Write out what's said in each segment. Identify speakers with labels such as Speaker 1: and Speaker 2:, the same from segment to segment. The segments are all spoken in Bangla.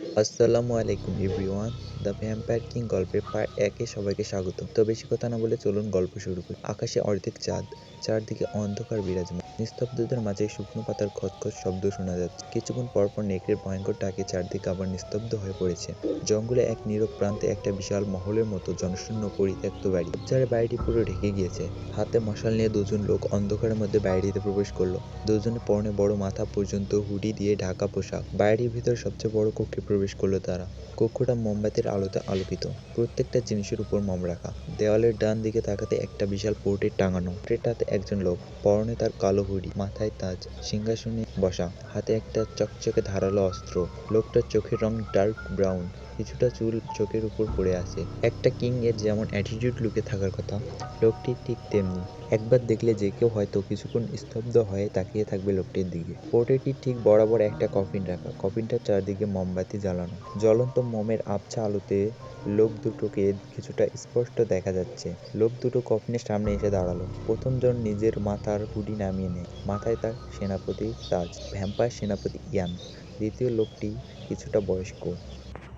Speaker 1: you. আসসালামু আলাইকুম এভরিওয়ান দ্য ভ্যাম্পায়ার কিং গল্পের পার্ট একে সবাইকে স্বাগত তো বেশি কথা না বলে চলুন গল্প শুরু করি। আকাশে অর্ধেক চাঁদ, চারদিকে অন্ধকার বিরাজমান। নিস্তব্ধতার মাঝে শুকনো পাতার খচখচ শব্দ শোনা যাচ্ছে। কিছুক্ষণ পরপর নেকড়ের ভয়ঙ্কর ডাকে চারদিকে আবার নিস্তব্ধ হয়ে পড়েছে। জঙ্গলে এক নীরব প্রান্তে একটা বিশাল মহলের মতো জনশূন্য পরিত্যক্ত বাড়ি। যার বাড়িটি পুরো ঢেকে গিয়েছে। হাতে মশাল নিয়ে দুজন লোক অন্ধকারের মধ্যে বাড়িতে প্রবেশ করল। দুজনে পরনে বড় মাথা পর্যন্ত হুডি দিয়ে ঢাকা পোশাক। বাড়ির ভিতর সবচেয়ে বড় কক্ষে প্রবেশ করল তারা। কক্ষটা মোমবাতির আলোতে আলোকিত। প্রত্যেকটা জিনিসের উপর মম রাখা। দেওয়ালের ডান দিকে তাকাতে একটা বিশাল পোর্ট্রেট টাঙানো। পোর্ট্রেটটাতে একজন লোক। পরনে তার কালো হুডি, মাথায় তাজ, সিংহাসনে বসা। হাতে একটা চকচকে ধারালো অস্ত্র। লোকটার চোখের রং ডার্ক ব্রাউন। কিছুটা চুল চোখের উপর পড়ে আছে। একটা কিং এর যেমন অ্যাটিটিউড লুকে থাকার কথা, লোকটি ঠিক তেমনি। একবার দেখলে যে কেউ হয়তো কিছুক্ষণ স্তব্ধ হয়ে তাকিয়ে থাকবে লোকটির দিকে। পোর্ট্রেটটির ঠিক বরাবর একটা কফিন রাখা। কফিনটার চারদিকে মোমবাতি জ্বালানো। জ্বলন্ত মোমের আবছা আলোতে লোক দুটোকে কিছুটা স্পষ্ট দেখা যাচ্ছে। লোক দুটো কফিনের সামনে এসে দাঁড়াল। প্রথমজন নিজের মাথার হুডি নামিয়ে নেয়। মাথায় তার সেনাপতি তাজ, ভ্যাম্পায়ার সেনাপতি ইয়ান। দ্বিতীয় লোকটি কিছুটা বয়স্ক।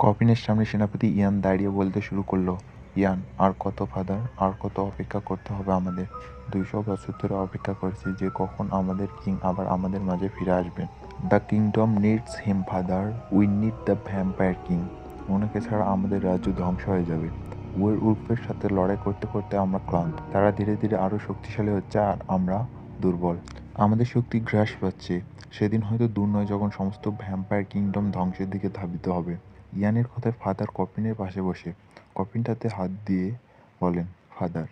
Speaker 2: কফিনের সামনে সেনাপতি ইয়ান দাঁড়িয়ে বলতে শুরু করল, ইয়ান, আর কত ফাদার, আর কত অপেক্ষা করতে হবে আমাদের? দুইশো বছর ধরে অপেক্ষা করেছি যে কখন আমাদের কিং আবার আমাদের মাঝে ফিরে আসবেন the kingdom needs him father, we need the vampire king. ওনাকে ছাড়া আমাদের রাজ্য ধ্বংস হয়ে যাবে। ওয়ের উল্ফের সাথে লড়াই করতে করতে আমরা ক্লান্ত। তারা ধীরে ধীরে আরও শক্তিশালী হচ্ছে আর আমরা দুর্বল। আমাদের শক্তি গ্রাস পাচ্ছে। সেদিন হয়তো দূর নয় যখন সমস্ত ভ্যাম্পায়ার কিংডম ধ্বংসের দিকে ধাবিত হবে। ইয়ানের কথায় ফাদার কফিনের পাশে বসে। কফিনটাতে হাত দিয়ে বলেন, ফাদার,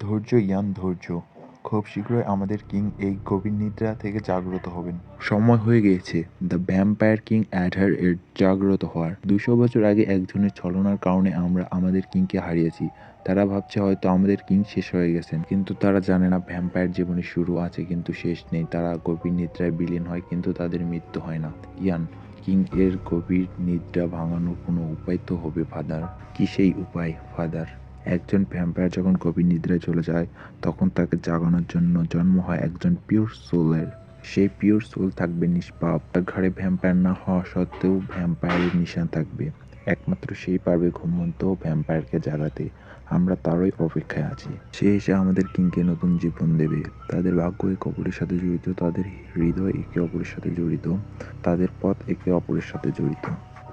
Speaker 2: ধৈর্য ইয়ান ধৈর্য। খুব শীঘ্রই আমাদের কিং এই গভীর নিদ্রা থেকে জাগ্রত হবেন। সময় হয়ে গিয়েছে, দ্য ভ্যাম্পায়ার কিং অ্যাডার এর জাগ্রত হওয়ার। দুশো বছর আগে একজনের ছলনার কারণে আমরা আমাদের কিংকে হারিয়েছি। তারা ভাবছে হয়তো আমাদের কিং শেষ হয়ে গেছেন। কিন্তু তারা জানে না, ভ্যাম্পায়ার জীবনে শুরু আছে কিন্তু শেষ নেই। তারা গভীর নিদ্রায় বিলীন হয় কিন্তু তাদের মৃত্যু হয় না। ইয়ান কিং এর গভীর নিদ্রা ভাঙানোর কোনো উপায় তো হবে, ফাদার। কি সেই উপায়, ফাদার? একজন ভ্যাম্পায়ার যখন গভীর নিদ্রায় চলে যায়, তখন তাকে জাগানোর জন্য জন্ম হয় একজন পিওর সোলের সেই পিওর সোল থাকবে নিষ্পাপ। তার ঘাড়ে ভ্যাম্পায়ার না হওয়া সত্ত্বেও ভ্যাম্পায়ারের নিশান থাকবে। একমাত্র সেই পারবে ঘুমন্ত ভ্যাম্পায়ারকে জাগাতে। আমরা তারই অপেক্ষায় আছি। সে এসে আমাদের কিংকে নতুন জীবন দেবে। তাদের ভাগ্য একে অপরের সাথে জড়িত, তাদের হৃদয় একে অপরের সাথে জড়িত, তাদের পথ একে অপরের সাথে জড়িত।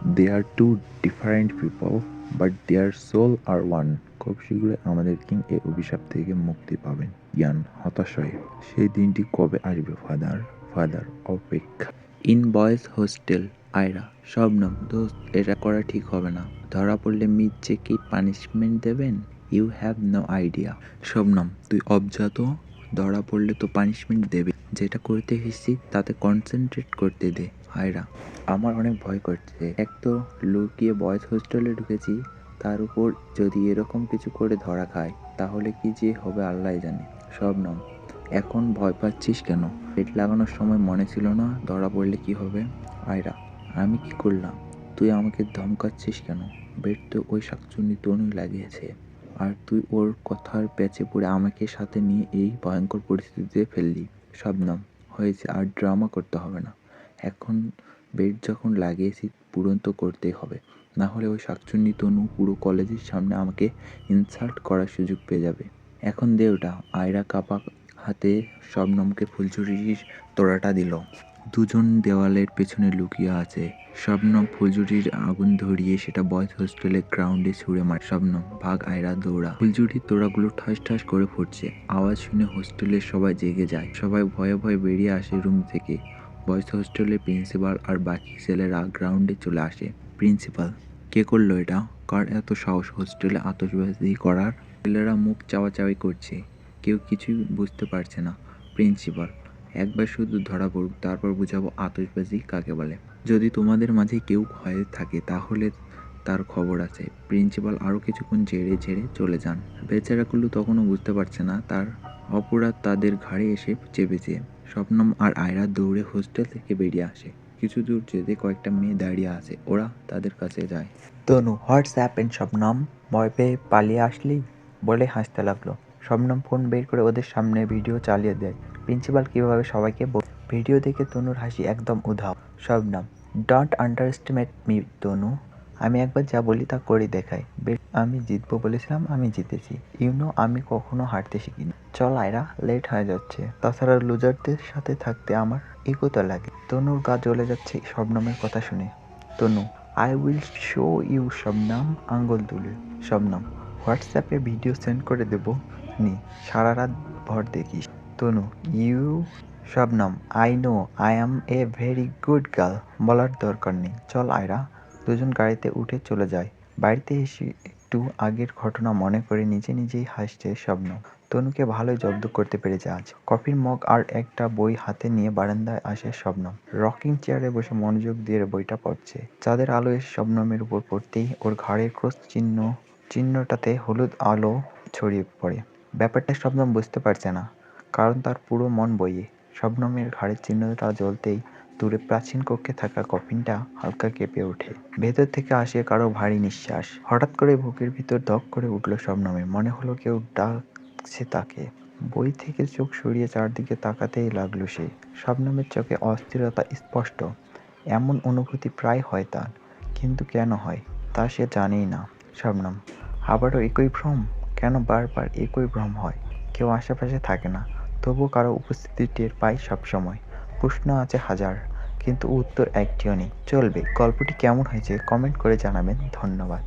Speaker 2: They are two different people but their soul are one খুব শীঘ্রই আমাদের কিং এই অভিশাপ থেকে মুক্তি পাবেন জ্ঞান হতাশ হয় সেই দিনটি কবে আসবে, ফাদার? ফাদার অপেক্ষা।
Speaker 1: In boys hostel Ayra Shabnam দোস্ত, এটা করা ঠিক হবে না। ধরা পড়লে মিথ্যে কি পানিশমেন্ট দেবেন? You have no idea Shabnam, তুই অবজাত? ধরা পড়লে তো পানিশমেন্ট দেবে। যেটা করতে এসেছি, তাতে কনসেন্ট্রেট করতে দে। আয়রা, আমার অনেক ভয় করছে। এক তো লুকিয়ে বয়েজ হোস্টেলে ঢুকেছি, তার উপর যদি এরকম কিছু করে ধরা খায়, তাহলে কি যে হবে আল্লাহ জানে। শবনম, এখন ভয় পাচ্ছিস কেন? পেট লাগানোর সময় মনে ছিল না, ধরা পড়লে কি হবে? আয়রা আমি কি করলাম? তুই আমাকে ধমকাচ্ছিস কেন? বেড তো ওই শাকচুন্নি তনুই লাগিয়েছে। আর তুই ওর কথার প্যাচে পড়ে আমাকে সাথে নিয়ে এই ভয়ঙ্কর পরিস্থিতিতে ফেললি। শবনম, হয়েছে, আর ড্রামা করতে হবে না। এখন বেড যখন লাগিয়েছি, পূরণ তো করতেই হবে। না হলে ওই শাকচুন্নি তনু পুরো কলেজের সামনে আমাকে ইনসাল্ট করার সুযোগ পেয়ে যাবে। এখন দে ওটা। আয়রা কাপা হাতে শবনমকে ফুলঝুরির তোড়াটা দিল। দুজন দেওয়ালের পেছনে লুকিয়ে আছে। শবনম ফুলঝুরির আগুন ধরিয়ে সেটা বয়েজ হোস্টেলের গ্রাউন্ডে ছুঁড়ে মারে। শবনম, ভাগ আয়রা, দৌড়া। ফুলঝুরির তোড়াগুলো ঠাস ঠাস করে ফুটছে। আওয়াজ শুনে হোস্টেলের সবাই জেগে যায়। সবাই ভয়ে ভয়ে বেরিয়ে আসে রুম থেকে। বয়েজ হোস্টেলের প্রিন্সিপাল আর বাকি ছেলেরা গ্রাউন্ডে চলে আসে। প্রিন্সিপাল, কে করল এটা? কার এত সাহস হোস্টেলে আতশবাজি করার? ছেলেরা মুখ চাওয়াচাওয়ি করছে। কেউ কিছুই বুঝতে পারছে না। প্রিন্সিপাল একবার শুধু ধরা পড়ুক, তারপর বুঝাবো আতশবাজি কাকে বলে। যদি তোমাদের মাঝে কেউ হয়ে থাকে, তাহলে তার খবর আছে। প্রিন্সিপাল আরও কিছুক্ষণ ঝেড়ে ঝেড়ে চলে যান। বেচারাগুলো তখনও বুঝতে পারছে না, তার অপরাধ তাদের ঘাড়ে এসে চেপেছে স্বপ্নম আর আয়রা দৌড়ে হোস্টেল থেকে বেরিয়ে আসে। কিছু দূর যেতে কয়েকটা মেয়ে দাঁড়িয়ে আছে, ওরা তাদের কাছে যায়। তনু হোয়াটসঅ্যাপ এন্ড শবনম ভয় পেয়ে পালিয়ে আসলি? বলে হাসতে লাগল। শবনম ফোন বের করে ওদের সামনে ভিডিও চালিয়ে দেয়। প্রিন্সিপাল কীভাবে সবাইকে বল- ভিডিও দেখে তনুর হাসি একদম উধাও। সব Shabnam don't underestimate me Tanu. আমি একবার যা বলি তা করে দেখাই। আমি জিতবো বলেছিলাম, আমি জিতেছি। ইউনো আমি কখনো হারতে শিখিনি। চল, আয়রা লেট হয়ে যাচ্ছে। তাছাড়া লুজারদের সাথে থাকতে আমার ইগোতে লাগে। তনুর গা জ্বলে যাচ্ছে শবনমের কথা শুনে। Tanu I will show you Shabnam আঙ্গুল তুলে। শবনম হোয়াটসঅ্যাপে ভিডিও সেন্ড করে দেবো নি। সারা রাত ভর দেখিস। Tanu, you Shabnam I know, I am a very good girl, বলার দরকার নেই। চল আয়রা, দুজন গাড়িতে উঠে চলে যায় বাড়িতে এসে একটু আগের ঘটনা মনে করে নিজে নিজেই হাসছে শবনম তনুকে ভালোই জব্দ করতে পেরেছে আজ। কফির মগ আর একটা বই হাতে নিয়ে বারান্দায় আসে শবনম রকিং চেয়ারে বসে মনোযোগ দিয়ে বইটা পড়ছে। চাঁদের আলো এসে শবনমের উপর পড়তেই ওর ঘাড়ের ক্রস চিহ্ন, চিহ্নটাতে হলুদ আলো ছড়িয়ে পড়ে। ব্যাপারটা শবনম বুঝতে পারছে না। কারণ তার পুরো মন বইয়ে। শবনমের ঘাড়ের চিহ্নটা জ্বলতেই দূরে প্রাচীন কক্ষে থাকা কফিনটা হালকা কেঁপে ওঠে। ভেতর থেকে আসে কারও ভারী নিঃশ্বাস। হঠাৎ করে বুকের ভিতর ধক করে উঠল শবনমের মনে হলো কেউ ডাকছে তাকে। বই থেকে চোখ সরিয়ে চারদিকে তাকাতেই লাগল সে। শবনমের চোখে অস্থিরতা স্পষ্ট। এমন অনুভূতি প্রায় হয় তার। কিন্তু কেন হয়? তা সে জানেই না শবনম আবারও একই ভ্রম? কেন বারবার একই ভ্রম হয়? কেউ আশেপাশে থাকে না। তবু কারও উপস্থিতি টের পাই সবসময় প্রশ্ন আছে হাজার, কিন্তু উত্তর একটিও নেই। চলবে। গল্পটি কেমন হয়েছে কমেন্ট করে জানাবেন। ধন্যবাদ।